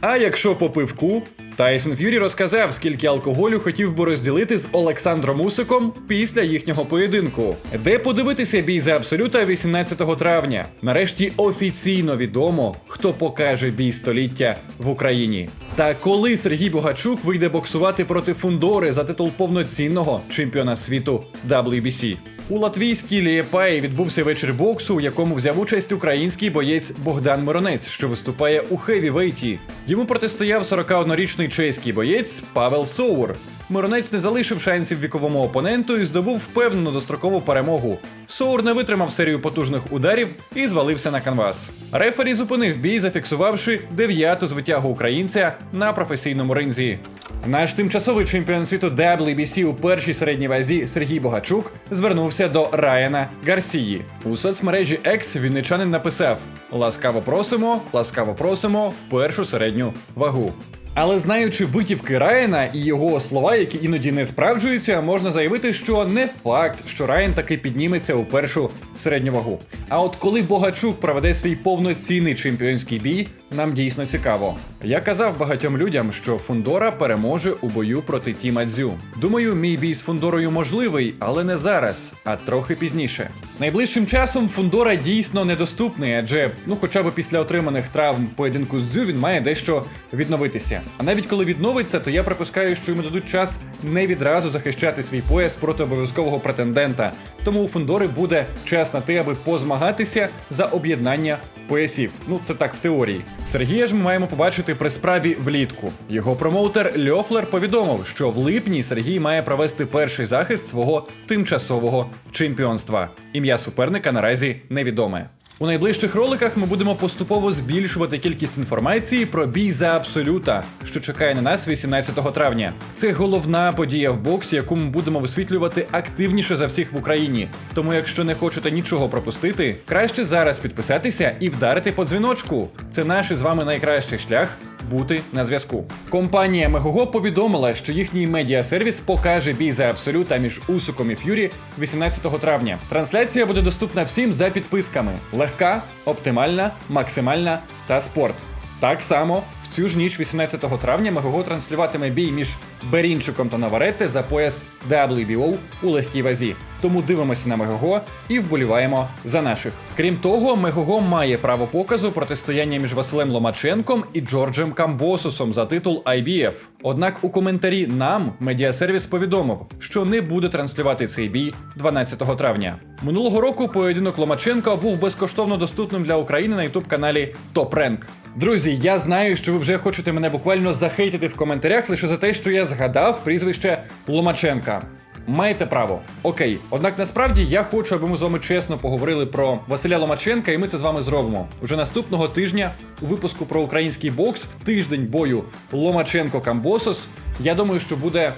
А якщо по пивку, Тайсон Ф'юрі розказав, скільки алкоголю хотів би розділити з Олександром Усиком після їхнього поєдинку. Де подивитися бій за абсолюта 18 травня. Нарешті офіційно відомо, хто покаже бій століття в Україні. Та коли Сергій Богачук вийде боксувати проти Фундори за титул повноцінного чемпіона світу WBC. У латвійській Лієпаї відбувся вечір боксу, у якому взяв участь український боєць Богдан Миронець, що виступає у хеві-вейті. Йому протистояв 41-річний чеський боєць Павел Соур. Миронець не залишив шансів віковому опоненту і здобув впевнену дострокову перемогу. Соур не витримав серію потужних ударів і звалився на канвас. Рефері зупинив бій, зафіксувавши дев'яту звитягу українця на професійному ринзі. Наш тимчасовий чемпіон світу WBC у першій середній вазі Сергій Богачук звернувся до Райана Гарсії. У соцмережі X вінничанин написав: Ласкаво просимо, ласкаво просимо в першу середню вагу. Але знаючи витівки Райана і його слова, які іноді не справджуються, можна заявити, що не факт, що Райан таки підніметься у першу середню вагу. А от коли Богачук проведе свій повноцінний чемпіонський бій, нам дійсно цікаво. Я казав багатьом людям, що Фундора переможе у бою проти Тіма Дзю. Думаю, мій бій з Фундорою можливий, але не зараз, а трохи пізніше. Найближчим часом Фундора дійсно недоступний, адже ну, хоча б після отриманих травм в поєдинку з Дзю він має дещо відновитися. А навіть коли відновиться, то я припускаю, що йому дадуть час не відразу захищати свій пояс проти обов'язкового претендента. Тому у Фундори буде час на те, аби позмагатися за об'єднання поясів. Ну це так в теорії. Сергія ж ми маємо побачити при справі влітку. Його промоутер Льофлер повідомив, що в липні Сергій має провести перший захист свого тимчасового чемпіонства. Ім'я суперника наразі невідоме. У найближчих роликах ми будемо поступово збільшувати кількість інформації про бій за абсолюта, що чекає на нас 18 травня. Це головна подія в боксі, яку ми будемо висвітлювати активніше за всіх в Україні. Тому, якщо не хочете нічого пропустити, краще зараз підписатися і вдарити по дзвіночку. Це наш із вами найкращий шлях. Бути на зв'язку. Компанія Мегого повідомила, що їхній медіасервіс покаже бій за абсолюта між Усуком і Ф'юрі 18 травня. Трансляція буде доступна всім за підписками: легка, оптимальна, максимальна та спорт. Так само в цю ж ніч, 18 травня, Мегого транслюватиме бій між Берінчуком та Наваретте за пояс WBO у легкій вазі. Тому дивимося на Мегого і вболіваємо за наших. Крім того, Мегого має право показу протистояння між Василем Ломаченком і Джорджем Камбосусом за титул IBF. Однак у коментарі нам медіасервіс повідомив, що не буде транслювати цей бій 12 травня. Минулого року поєдинок Ломаченка був безкоштовно доступним для України на ютуб каналі Топ Ренк. Друзі, я знаю, що ви вже хочете мене буквально захейтити в коментарях лише за те, що я згадав прізвище Ломаченка. Маєте право. Окей. Однак насправді я хочу, аби ми з вами чесно поговорили про Василя Ломаченка, і ми це з вами зробимо. Уже наступного тижня у випуску про український бокс в тиждень бою Ломаченко Камбосос. Я думаю, що буде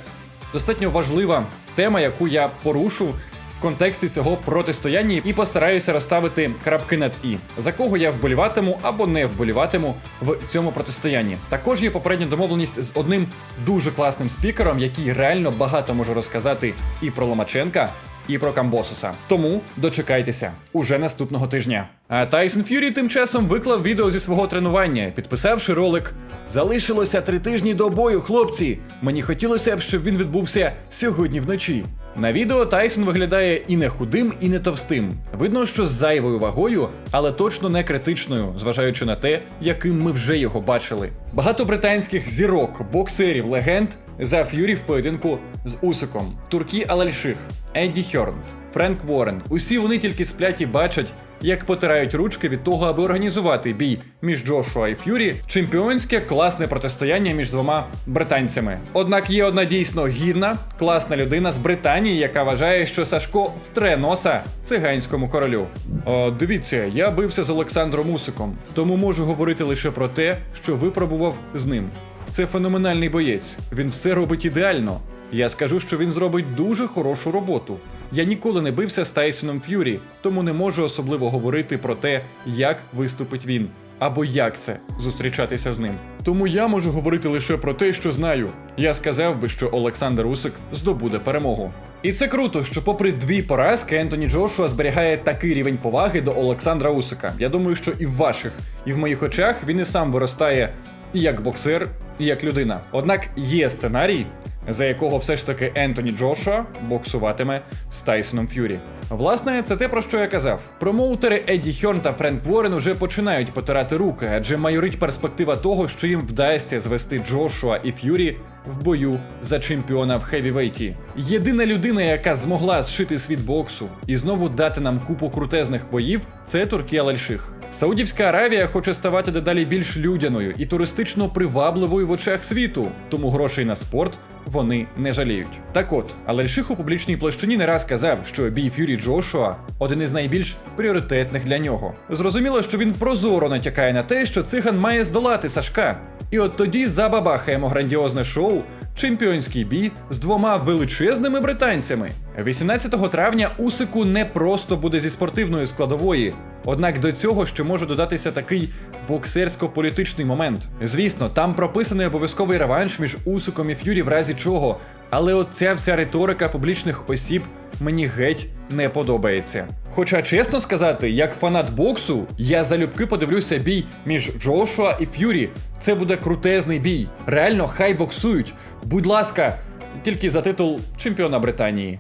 достатньо важлива тема, яку я порушу контексті цього протистояння і постараюся розставити крапки над і за кого я вболіватиму або не вболіватиму в цьому протистоянні. Також є попередня домовленість з одним дуже класним спікером, який реально багато може розказати і про Ломаченка. І про Камбосуса. Тому дочекайтеся уже наступного тижня. А Тайсон Ф'юрі тим часом виклав відео зі свого тренування, підписавши ролик Залишилося три тижні до бою, хлопці. Мені хотілося б, щоб він відбувся сьогодні вночі. На відео Тайсон виглядає і не худим, і не товстим. Видно, що з зайвою вагою, але точно не критичною, зважаючи на те, яким ми вже його бачили. Багато британських зірок, боксерів, легенд за Ф'юрі в поєдинку з Усиком, Туркі Алальших, Едді Хьорн, Френк Ворен. Усі вони тільки сплять і бачать, як потирають ручки від того, аби організувати бій між Джошуа і Ф'юрі, чемпіонське класне протистояння між двома британцями. Однак є одна дійсно гідна, класна людина з Британії, яка вважає, що Сашко втре носа циганському королю. О, дивіться, я бився з Олександром Усиком, тому можу говорити лише про те, що випробував з ним. Це феноменальний боєць. Він все робить ідеально. Я скажу, що він зробить дуже хорошу роботу. Я ніколи не бився з Тайсоном Ф'юрі, тому не можу особливо говорити про те, як виступить він, або як це зустрічатися з ним. Тому я можу говорити лише про те, що знаю. Я сказав би, що Олександр Усик здобуде перемогу. І це круто, що, попри дві поразки, Ентоні Джошуа зберігає такий рівень поваги до Олександра Усика. Я думаю, що і в ваших, і в моїх очах він і сам виростає і як боксер, і як людина. Однак є сценарій, за якого все ж таки Ентоні Джошуа боксуватиме з Тайсоном Ф'юрі. Власне, це те, про що я казав. Промоутери Едді Хьорн та Френк Ворен уже починають потирати руки, адже майорить перспектива того, що їм вдасться звести Джошуа і Ф'юрі в бою за чемпіона в хевівейті. Єдина людина, яка змогла зшити світ боксу і знову дати нам купу крутезних боїв, це Туркія Лальших. Саудівська Аравія хоче ставати дедалі більш людяною і туристично привабливою в очах світу, тому грошей на спорт вони не жаліють. Так от, Алельших у публічній площині не раз казав, що бій Ф'юрі Джошуа один із найбільш пріоритетних для нього. Зрозуміло, що він прозоро натякає на те, що циган має здолати Сашка. І от тоді забабахаємо грандіозне шоу, чемпіонський бій з двома величезними британцями. 18 травня Усику не просто буде зі спортивної складової. Однак до цього ще може додатися такий боксерсько-політичний момент. Звісно, там прописаний обов'язковий реванш між Усиком і Ф'юрі в разі чого. Але от ця вся риторика публічних осіб мені геть не подобається. Хоча, чесно сказати, як фанат боксу, я залюбки подивлюся бій між Джошуа і Ф'юрі. Це буде крутезний бій. Реально, хай боксують. Будь ласка, тільки за титул чемпіона Британії.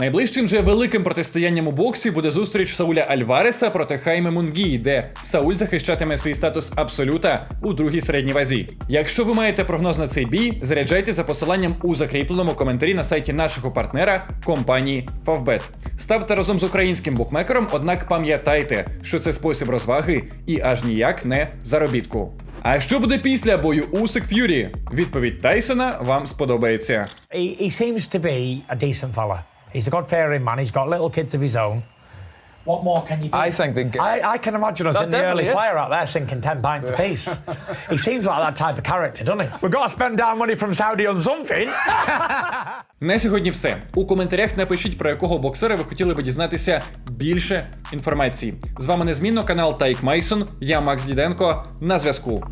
Найближчим же великим протистоянням у боксі буде зустріч Сауля Альвареса проти Хайме Мунгії, де Сауль захищатиме свій статус абсолюта у другій середній вазі. Якщо ви маєте прогноз на цей бій, заряджайте за посиланням у закріпленому коментарі на сайті нашого партнера компанії Favbet. Ставте разом з українським букмекером, однак пам'ятайте, що це спосіб розваги і аж ніяк не заробітку. А що буде після бою Усик Ф'юрі? Відповідь Тайсона вам сподобається. He, he seems to be a decent fella. He's a God-fearing man. He's got little kids of his own. What more can you do? I think the I, I can imagine us That in the early is. fire out there sinking 10 pints apiece. he seems like that type of character, doesn't he? We've got to spend our money from Saudi on something. На сьогодні все. У коментарях напишіть, про якого боксера ви хотіли би дізнатися більше інформації. З вами незмінно канал Тайк Майсон. Я Макс Діденко. На зв'язку.